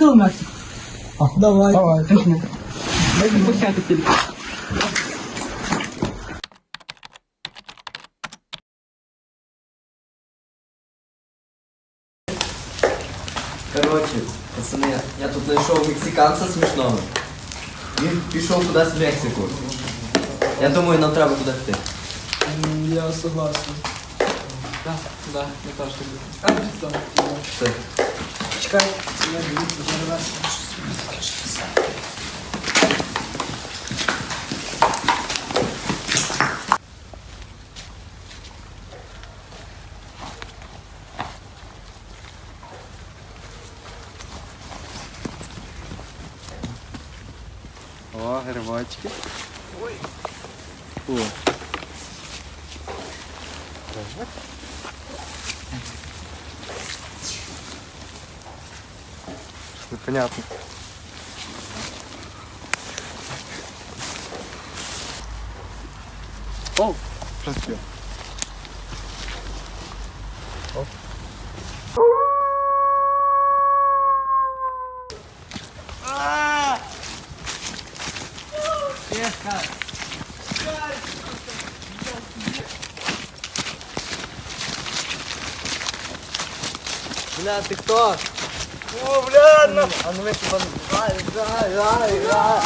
Поїхали в Мексику. Давай. Давай. Дайте почати тільки. Короче, пацани, я тут знайшов мексиканця смішного. Він пішов кудись в Мексику. Я думаю, нам треба туди йти. Я согласен. Так, так, я теж так думаю. Все. Чекай, я дивіться, зараз. О, грибочки. Ой. О. Что непонятно. О, прости. Бля, ти хто? О, бля, ну. А ну типа, ай, ай, ай, ай.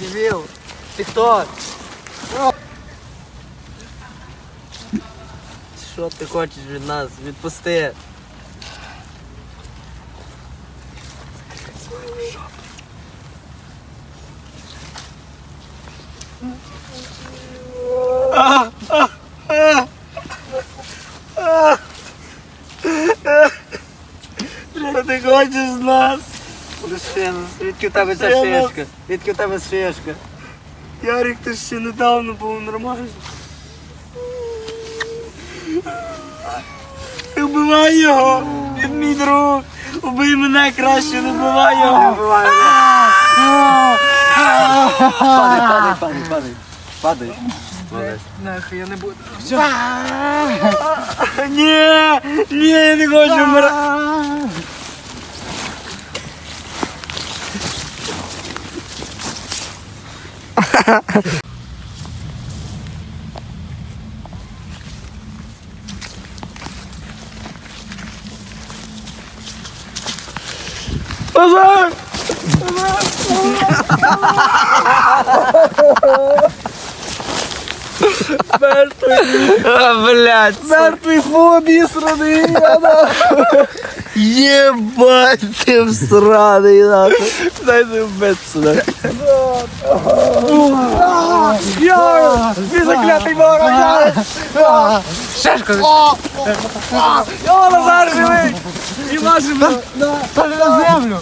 Дебіл, ти хто? Що ти хочеш від нас? Відпусти. Що ти хочеш з нас? Лишину, звідки в тебе ця Лишину. шишка? Звідки в тебе шишка? Ярик, ти ж ще недавно був нормальний. Не вбивай його! Він мій друг! Убий мене краще, не вбивай його! Падай, падай, падай, падай. Падай. Молодець. Нахуй, я не буду. Ні! Ні, я не хочу вмирати! Назар! Блять, Мертвий фобі сраний! Єбать ти всраний нахуй. Дай не вбитися, да? Я! Ти заклятий ворог! я! Шашка! О, Назар живий! І живий! На землю!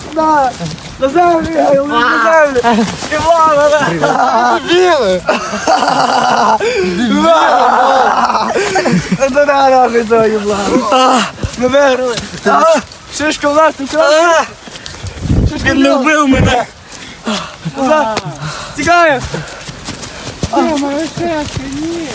На землю, лежу на землю! Івана, да! Біли! Та да, нахуй того єбла! Ми виграли! Шишка у нас тут Він не вбив мене! Тікає! Моя шашка, ні!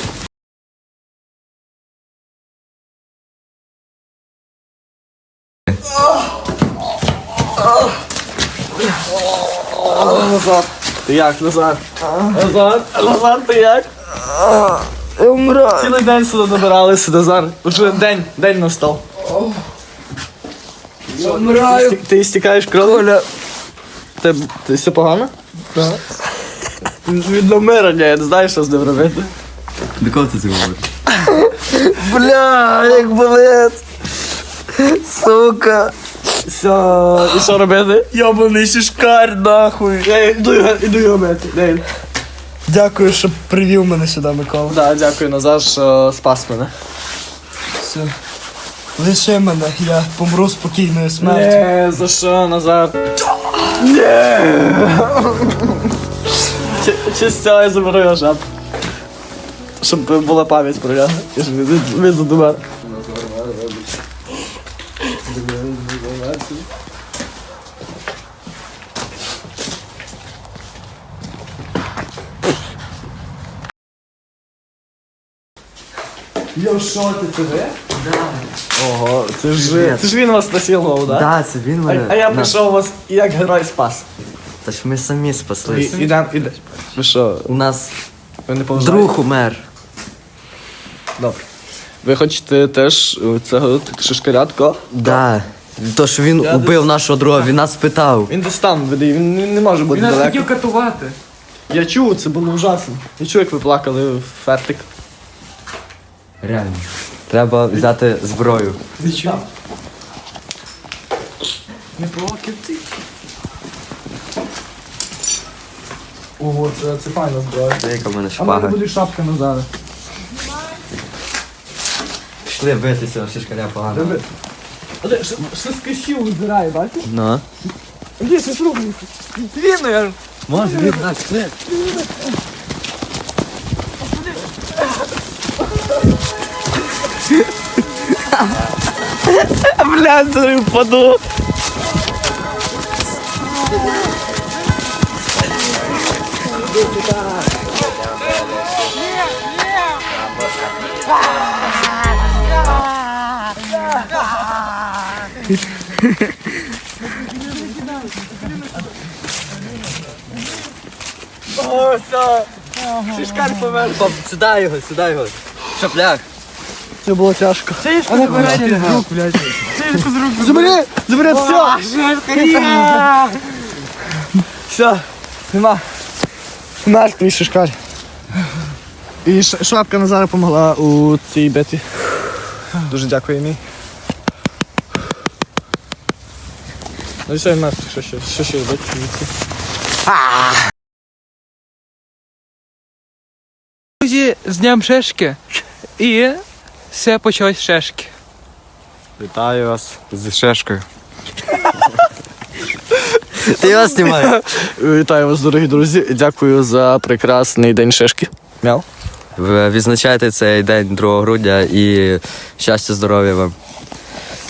Назар! Ти як, Назар? Назар? Назар, ти як? Я вмираю. Цілий день сюди добиралися, Назар. Уже день, день настав. Я вмираю. Ти, стікаєш кров'ю? Ти, ти все погано? Так. Від намирання, я не знаю, що з ним робити. До кого ти це говориш? Бля, як болить. Сука. Все, і що робити? Йобаний шишкар, нахуй. Я йду, його- йду його мити. Де? Дякую, що привів мене сюди, Микола. Да, дякую, Назар, що спас мене. Все. Лиши мене, я помру спокійною смертю. Не, за що назад? Не. цього я заберу жаб. Щоб була пам'ять про я. Я ж не задумав. Йо, шо ти тебе? Ого, це ж, це ж він вас насилував, да? Да, це він А, мене. а я на- прийшов вас як герой спас. Та ж ми самі І, спаслися. ідем, ідем. Ви що, У нас ви не поважаєте? друг умер. Добре. Ви хочете теж е, цього шишкарятко? Да. То, що він Я убив нашого друга, він нас питав. Він десь там веде, він не, не може бути Він нас далеко. хотів катувати. Я чув, це було ужасно. Я чув, як ви плакали в фертик. Реально. Треба взяти зброю. Не плакав ти. Ого, це, це файна зброя. Це яка в мене А в мене шпага. буде шапка назад. Пішли битися, шишкаря погано. Диви. Але що з кащів визирає, бачиш? Ну. Щось рухається? Він, я ж. Може, він пішли. Зараз впаду. О, все. Шишкар помер. Сюди його, сюди його. Шапляк. Це було тяжко. А не рук, блядь. Забери, забери, все. Все, нема. Наш твій шишкар. І ш- шапка Назара допомогла у цій битві. Дуже дякую мій. Ну і все, мертвий, що ще, що ще робити? Друзі, з днем шешки. І все почалось з шешки. Вітаю вас з шешкою. Ти його знімаєш? Вітаю вас, дорогі друзі. Дякую за прекрасний день шишки. Мяу. Ви відзначаєте цей день 2 грудня і щастя, здоров'я вам.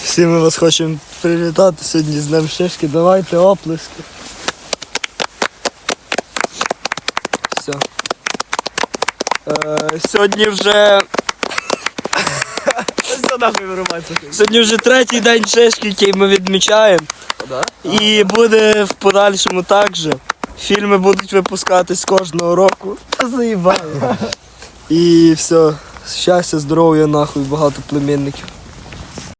Всі ми вас хочемо привітати сьогодні з Днем Шишки. Давайте оплески. Все. Е, сьогодні вже. Сьогодні вже третій день шишки, який ми відмічаємо. І буде в подальшому так же. Фільми будуть випускатись кожного року. Заїбали. І все. Щастя, здоров'я, нахуй, багато племінників.